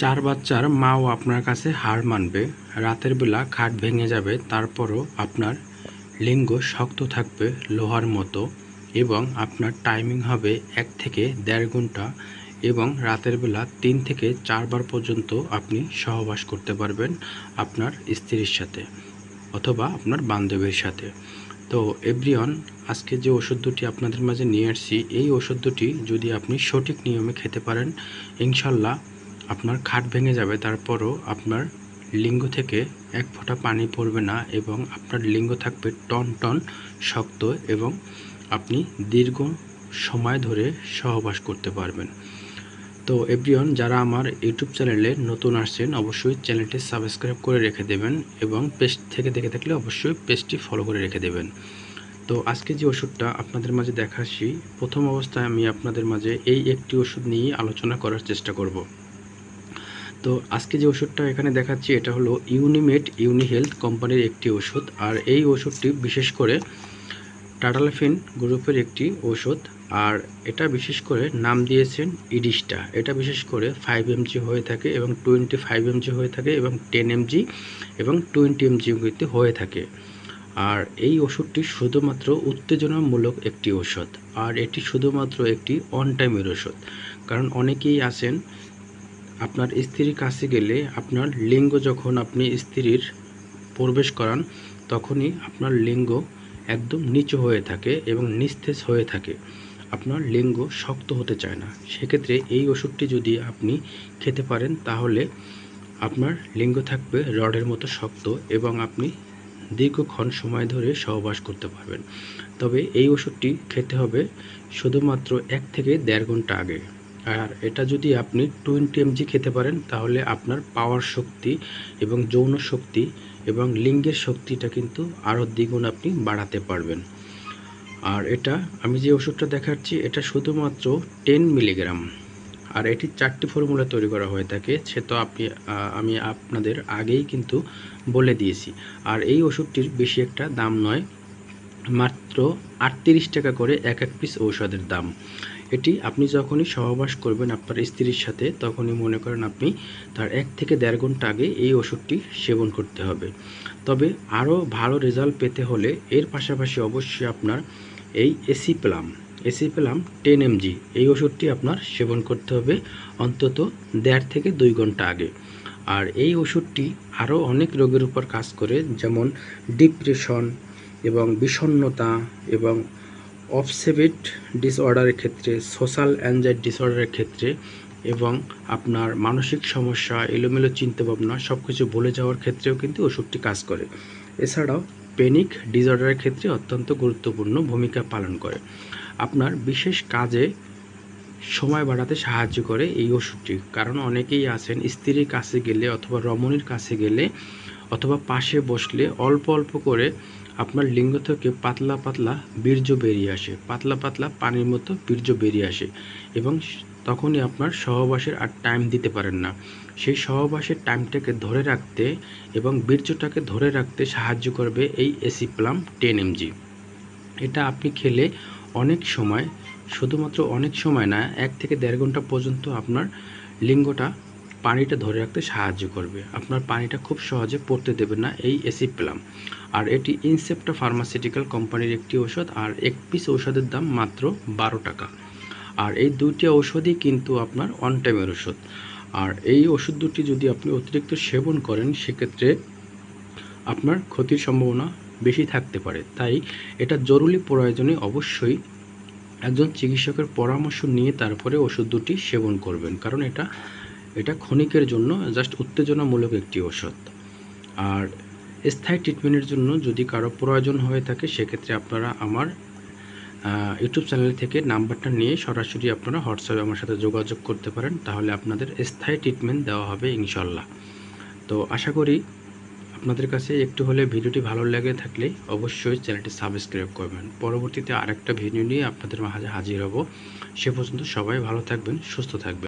চার বাচ্চার মাও আপনার কাছে হার মানবে, রাতের বেলা খাট ভেঙে যাবে, তারপরও আপনার লিঙ্গ শক্ত থাকবে লোহার মতো এবং আপনার টাইমিং হবে এক থেকে দেড় ঘণ্টা এবং রাতের বেলা তিন থেকে চারবার পর্যন্ত আপনি সহবাস করতে পারবেন আপনার স্ত্রীর সাথে অথবা আপনার বান্ধবীর সাথে। তো এভরিওয়ান, আজকে যে ওষুধ দুটি আপনাদের মাঝে নিয়ে আসছি, এই ওষুধ দুটি যদি আপনি সঠিক নিয়মে খেতে পারেন, ইনশাল্লাহ আপনার খাট ভেঙে যাবে, তারপরও আপনার লিঙ্গ থেকে এক ফোঁটা পানি পড়বে না এবং আপনার লিঙ্গ থাকবে টন টন শক্ত এবং আপনি দীর্ঘ সময় ধরে সহবাস করতে পারবেন। তো এভরিওয়ান, যারা আমার ইউটিউব চ্যানেলে নতুন আসছেন, অবশ্যই চ্যানেলটি সাবস্ক্রাইব করে রেখে দেবেন এবং পেজ থেকে দেখে থাকলে অবশ্যই পেজটি ফলো করে রেখে দেবেন। তো আজকে যে ওষুধটা আপনাদের মাঝে দেখাচ্ছি, প্রথম অবস্থায় আমি আপনাদের মাঝে এই একটি ওষুধ নিয়ে আলোচনা করার চেষ্টা করব। তো আজকে যে ওষুধটা এখানে দেখাচ্ছি, এটা হলো ইউনিমেট ইউনি হেলথ কোম্পানির একটি ওষুধ। আর এই ওষুধটি বিশেষ করে টাটালাফিন গ্রুপের একটি ওষুধ। আর এটা বিশেষ করে নাম দিয়েছেন ইডিসটা এটা বিশেষ করে ফাইভ এমজি হয়ে থাকে এবং টোয়েন্টি ফাইভ এমজি হয়ে থাকে এবং টেন এমজি এবং টোয়েন্টি এমজিতে হয়ে থাকে। আর এই ওষুধটি শুধুমাত্র উত্তেজনামূলক একটি ওষুধ। আর এটি শুধুমাত্র একটি অন টাইমের ওষুধ। কারণ অনেকেই আছেন আপনার স্ত্রীর কাছে গেলে আপনার লিঙ্গ যখন আপনি স্ত্রীর প্রবেশ করান, তখনই আপনার লিঙ্গ একদম নিচু হয়ে থাকে এবং নিস্তেজ হয়ে থাকে। আপনার লিঙ্গ শক্ত হতে চায় না। সেক্ষেত্রে এই ওষুধটি যদি আপনি খেতে পারেন, তাহলে আপনার লিঙ্গ থাকবে রডের মতো শক্ত এবং আপনি দীর্ঘক্ষণ সময় ধরে সহবাস করতে পারবেন। তবে এই ওষুধটি খেতে হবে শুধুমাত্র এক থেকে দেড় ঘণ্টা আগে। আর এটা যদি আপনি টোয়েন্টি এমজি খেতে পারেন, তাহলে আপনার পাওয়ার শক্তি এবং যৌন শক্তি এবং লিঙ্গের শক্তিটা কিন্তু আরও দ্বিগুণ আপনি বাড়াতে পারবেন। আর এটা আমি যে ওষুধটা দেখাচ্ছি, এটা শুধুমাত্র টেন মিলিগ্রাম আর এটি চারটি ফর্মুলা তৈরি করা হয়ে থাকে, সে তো আপনি আমি আপনাদের আগেই কিন্তু বলে দিয়েছি। আর এই ওষুধটির বেশি একটা দাম নয়, মাত্র আটত্রিশ টাকা করে এক এক পিস ঔষধের দাম। এটি আপনি যখনই সহবাস করবেন আপনার স্ত্রীর সাথে, তখনই মনে করেন আপনি তার এক থেকে দেড় ঘণ্টা আগে এই ওষুধটি সেবন করতে হবে। তবে আরও ভালো রেজাল্ট পেতে হলে এর পাশাপাশি অবশ্যই আপনার এই AC plum AC plum ten mg এই ওষুধটি আপনার সেবন করতে হবে অন্তত দেড় থেকে দুই ঘণ্টা আগে। আর এই ওষুধটি আরও অনেক রোগের উপর কাজ করে, যেমন ডিপ্রেশন এবং বিষণ্নতা এবং অবসেভিট ডিসঅর্ডারের ক্ষেত্রে সোশ্যাল অ্যাংজাইটি ডিসঅর্ডারের ক্ষেত্রে এবং আপনার মানসিক সমস্যা, এলোমেলো চিন্তাভাবনা সব কিছু ভুলে যাওয়ার ক্ষেত্রেও কিন্তু ওষুধটি কাজ করে। এছাড়াও পেনিক ডিসঅর্ডারের ক্ষেত্রে অত্যন্ত গুরুত্বপূর্ণ ভূমিকা পালন করে। আপনার বিশেষ কাজে সময় বাড়াতে সাহায্য করে এই ওষুধটি। কারণ অনেকেই আছেন স্ত্রীর কাছে গেলে অথবা রমণীর কাছে গেলে অথবা পাশে বসলে অল্প অল্প করে আপনার লিঙ্গ থেকে পাতলা পাতলা বীর্য বেরিয়ে আসে, পাতলা পাতলা পানির মতো বীর্য বেরিয়ে আসে এবং তখনই আপনার সহবাসের আর টাইম দিতে পারেন না। সেই সহবাসের টাইমটাকে ধরে রাখতে এবং বীর্যটাকে ধরে রাখতে সাহায্য করবে এই এসি প্লাম টেন এমজি এটা আপনি খেলে অনেক সময়, শুধুমাত্র অনেক সময় না, এক থেকে দেড় ঘণ্টা পর্যন্ত আপনার লিঙ্গটা পানিটা ধরে রাখতে সাহায্য করবে। আপনার পানিটা খুব সহজে পড়তে দেবে না এই এসি প্লাম আর এটি ইনসেপ্টা ফার্মাসিউটিক্যাল কোম্পানির একটি ঔষধ, আর এক পিস ঔষধের দাম মাত্র বারো টাকা। আর এই দুইটি ঔষধই কিন্তু আপনার অন টাইমের ওষুধ আর এই ওষুধ দুটি যদি আপনি অতিরিক্ত সেবন করেন, সেক্ষেত্রে আপনার ক্ষতির সম্ভাবনা বেশি থাকতে পারে। তাই এটা জরুরি প্রয়োজনে অবশ্যই একজন চিকিৎসকের পরামর্শ নিয়ে তারপরে ওষুধ দুটি সেবন করবেন। কারণ এটা এটা ক্ষণিকের জন্য জাস্ট উত্তেজনামূলক একটি ওষুধ আর স্থায়ী ট্রিটমেন্টের জন্য যদি কারও প্রয়োজন হয়ে থাকে, সেক্ষেত্রে আপনারা আমার ইউটিউব চ্যানেল থেকে নাম্বারটা নিয়ে সরাসরি আপনারা হোয়াটসঅ্যাপে আমার সাথে যোগাযোগ করতে পারেন, তাহলে আপনাদের স্থায়ী ট্রিটমেন্ট দেওয়া হবে ইনশাল্লাহ। তো আশা করি আপনাদের কাছে একটু হলে ভিডিওটি ভালো লেগে থাকলে অবশ্যই চ্যানেলটি সাবস্ক্রাইব করবেন। পরবর্তীতে আরেকটা ভিডিও নিয়ে আপনাদের মাঝে হাজির হব। সে পর্যন্ত সবাই ভালো থাকবেন, সুস্থ থাকবেন।